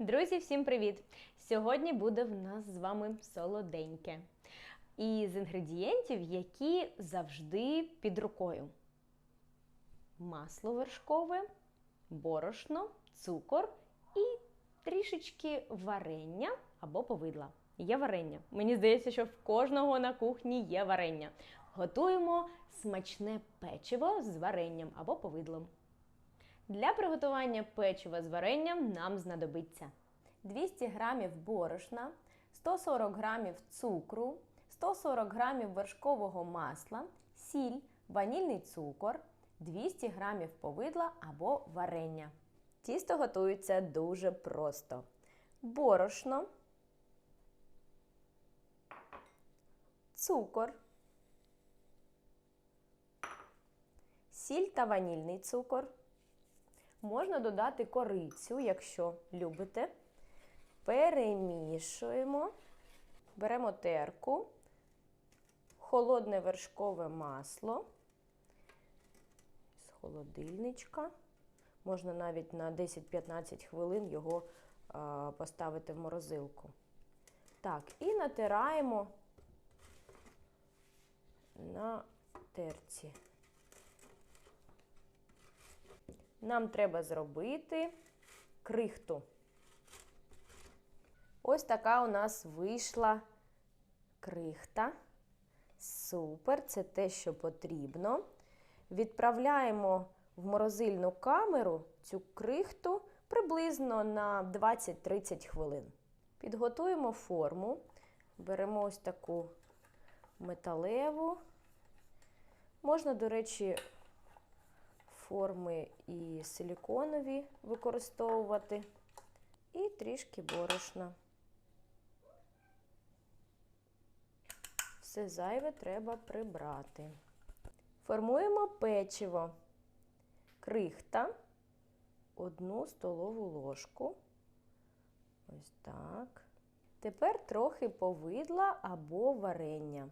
Друзі, всім привіт! Сьогодні буде в нас з вами солоденьке. І з інгредієнтів, які завжди під рукою: масло вершкове, борошно, цукор і трішечки варення або повидла. Є варення. Мені здається, що в кожного на кухні є варення. Готуємо смачне печиво з варенням або повидлом. Для приготування печива з варенням нам знадобиться 200 г борошна, 140 г цукру, 140 г вершкового масла, сіль, ванільний цукор, 200 г повидла або варення. Тісто готується дуже просто. Борошно, цукор, сіль та ванільний цукор. Можна додати корицю, якщо любите. Перемішуємо, беремо терку, холодне вершкове масло з холодильничка. Можна навіть на 10-15 хвилин його а, поставити в морозилку. Так, і натираємо на терці. Нам треба зробити крихту. Ось така у нас вийшла крихта. Супер, це те, що потрібно. Відправляємо в морозильну камеру цю крихту приблизно на 20-30 хвилин. Підготуємо форму. Беремо ось таку металеву. Можна, до речі, форми і силіконові використовувати, і трішки борошна. Все зайве треба прибрати. Формуємо печиво, крихта, одну столову ложку. Ось так. Тепер трохи повидла або варення.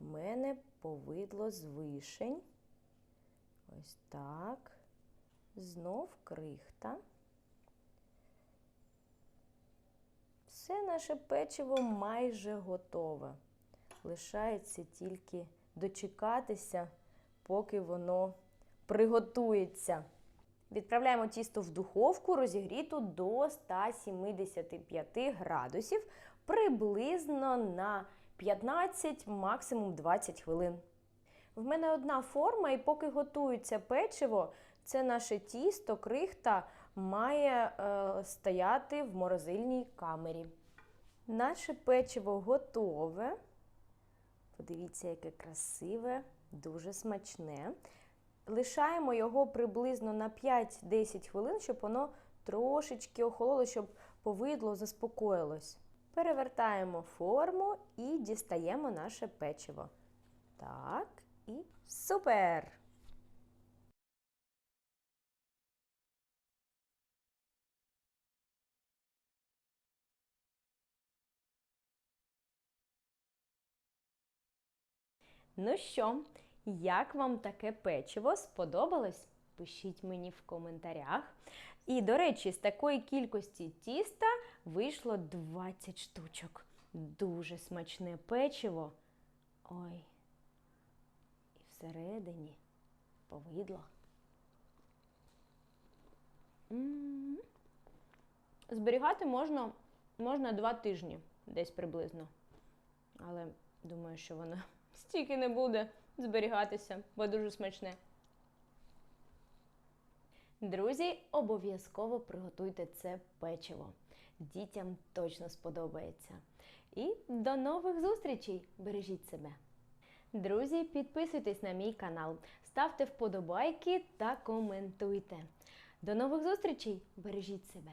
В мене повидло з вишень. Ось так. Знов крихта. Все наше печиво майже готове. Лишається тільки дочекатися, поки воно приготується. Відправляємо тісто в духовку, розігріту до 175 градусів приблизно на 15, максимум 20 хвилин. В мене одна форма, і поки готується печиво, це наше тісто, крихта має е, стояти в морозильній камері. Наше печиво готове. Подивіться, яке красиве, дуже смачне. Лишаємо його приблизно на 5-10 хвилин, щоб воно трошечки охололо, щоб повидло, заспокоїлось. Перевертаємо форму і дістаємо наше печиво. Так, і супер! Ну що, як вам таке печиво сподобалось? Пишіть мені в коментарях. І, до речі, з такої кількості тіста вийшло 20 штучок. Дуже смачне печиво. Ой, всередині повидло. Зберігати можна, можна два тижні, десь приблизно. Але думаю, що воно стільки не буде зберігатися, бо дуже смачне. Друзі, обов'язково приготуйте це печиво. Дітям точно сподобається. І до нових зустрічей! Бережіть себе! Друзі, підписуйтесь на мій канал, ставте вподобайки та коментуйте. До нових зустрічей! Бережіть себе!